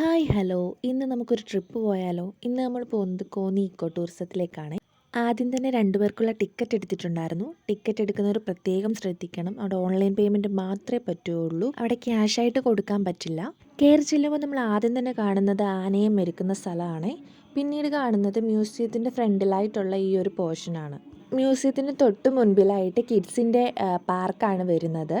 Hi hello. ഇന്ന് നമുക്കൊരു trip പോയാലോ? ഇന്ന് നമ്മൾ പോകുന്നത് കോന്നി ഇക്കോ ടൂറിസത്തിലേക്കാണ്. ആദ്യം തന്നെ രണ്ടുപേർക്കുള്ള ടിക്കറ്റ് എടുത്തിട്ടുണ്ടായിരുന്നു. ടിക്കറ്റ് എടുക്കുന്നവർ പ്രത്യേകം ശ്രദ്ധിക്കണം. അവിടെ ഓൺലൈൻ പേയ്മെന്റ് മാത്രമേ പറ്റുകയുള്ളൂ. അവിടെ ക്യാഷ് ആയിട്ട് കൊടുക്കാൻ പറ്റില്ല. കയറി ചെല്ലുമ്പോൾ നമ്മൾ ആദ്യം തന്നെ കാണുന്നത് ആനയും മെരുക്കുന്ന സ്ഥലമാണ്. പിന്നീട് കാണുന്നത് മ്യൂസിയത്തിന്റെ ഫ്രണ്ടിലായിട്ടുള്ള ഈ ഒരു പോർഷനാണ്. മ്യൂസിയത്തിന് തൊട്ട് മുൻപിലായിട്ട് കിഡ്സിന്റെ പാർക്കാണ് വരുന്നത്.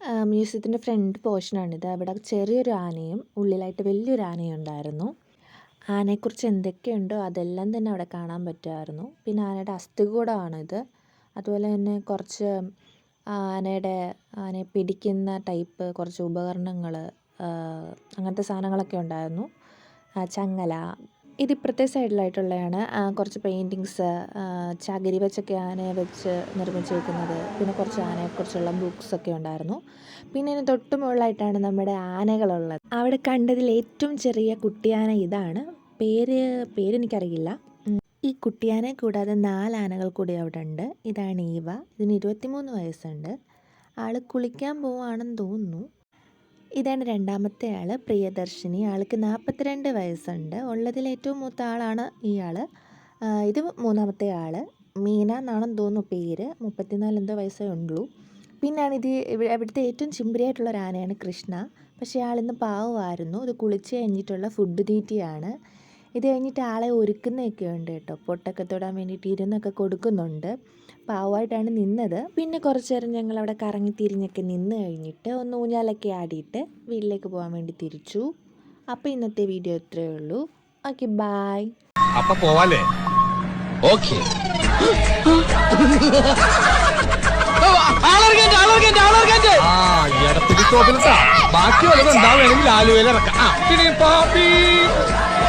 മ്യൂസിയത്തിന്റെ ഫ്രണ്ട് പോർഷനാണിത്. അവിടെ ചെറിയൊരു ആനയും ഉള്ളിലായിട്ട് വലിയൊരു ആനയും ഉണ്ടായിരുന്നു. ആനയെക്കുറിച്ച് എന്തൊക്കെയുണ്ടോ അതെല്ലാം തന്നെ അവിടെ കാണാൻ പറ്റുമായിരുന്നു. പിന്നെ ആനയുടെ അസ്ഥികൂടമാണിത്. അതുപോലെ തന്നെ കുറച്ച് ആനയുടെ ആനയെ പിടിക്കുന്ന ടൈപ്പ് കുറച്ച് ഉപകരണങ്ങൾ അങ്ങനത്തെ സാധനങ്ങളൊക്കെ ഉണ്ടായിരുന്നു. ചങ്ങല ഇത് ഇപ്പുറത്തെ സൈഡിലായിട്ടുള്ളതാണ് കുറച്ച് പെയിന്റിങ്സ് ചകിരി വെച്ചൊക്കെ ആനയെ വെച്ച് നിർമ്മിച്ചിരിക്കുന്നത് പിന്നെ കുറച്ച് ആനയെക്കുറിച്ചുള്ള ബുക്സ് ഒക്കെ ഉണ്ടായിരുന്നു. പിന്നെ ഇതിന് തൊട്ട് മുകളിലായിട്ടാണ് നമ്മുടെ ആനകളുള്ളത്. അവിടെ കണ്ടതിൽ ഏറ്റവും ചെറിയ കുട്ടിയാന ഇതാണ്. പേര് പേരെനിക്കറിയില്ല. ഈ കുട്ടിയാനെ കൂടാതെ നാല് ആനകൾ കൂടി അവിടെ ഉണ്ട്. ഇതാണ് ഈവ. ഇതിന് ഇരുപത്തിമൂന്ന് വയസ്സുണ്ട്. ആൾ കുളിക്കാൻ പോവാണെന്ന് തോന്നുന്നു. ഇതാണ് രണ്ടാമത്തെ ആൾ പ്രിയദർശിനി. ആൾക്ക് നാൽപ്പത്തിരണ്ട് വയസ്സുണ്ട്. ഉള്ളതിൽ ഏറ്റവും മൂത്ത ആളാണ് ഇയാൾ ഇത് മൂന്നാമത്തെ ആൾ മീന എന്നാണെന്ന് തോന്നുന്നു പേര്. മുപ്പത്തിനാല് എന്തോ വയസ്സേ ഉള്ളൂ. പിന്നാണ് ഇത് ഇവിടെ ഇവിടുത്തെ ഏറ്റവും ചിമ്പിരിയായിട്ടുള്ള ഒരു ആനയാണ് കൃഷ്ണ. പക്ഷേ ആളിന്ന് പാവമായിരുന്നു ഇത് കുളിച്ച് കഴിഞ്ഞിട്ടുള്ള ഫുഡ് തീറ്റിയാണ്. ഇത് കഴിഞ്ഞിട്ട് ആളെ ഒരുക്കുന്നതൊക്കെ ഉണ്ട് കേട്ടോ. പൊട്ടൊക്കെ തൊടാൻ വേണ്ടിയിട്ട് ഇരുന്നൊക്കെ കൊടുക്കുന്നുണ്ട്. പാവമായിട്ടാണ് നിന്നത്. പിന്നെ കുറച്ച് നേരം ഞങ്ങൾ അവിടെ കറങ്ങി തിരിഞ്ഞൊക്കെ നിന്ന് കഴിഞ്ഞിട്ട് ഒന്ന് ഊഞ്ഞാലൊക്കെ ആടിയിട്ട് വീട്ടിലേക്ക് പോകാൻ വേണ്ടി തിരിച്ചു. അപ്പോൾ ഇന്നത്തെ വീഡിയോ ഇത്രയേ ഉള്ളൂ. ഓക്കെ ബായ് അപ്പൊ പോവാലേ ഓക്കെ. ബാക്കി വല്ലതും ഉണ്ടാവുകയാണെങ്കിൽ ആലുവയിൽ ഇറക്കാം ആ, പിന്നെ പാപ്പി.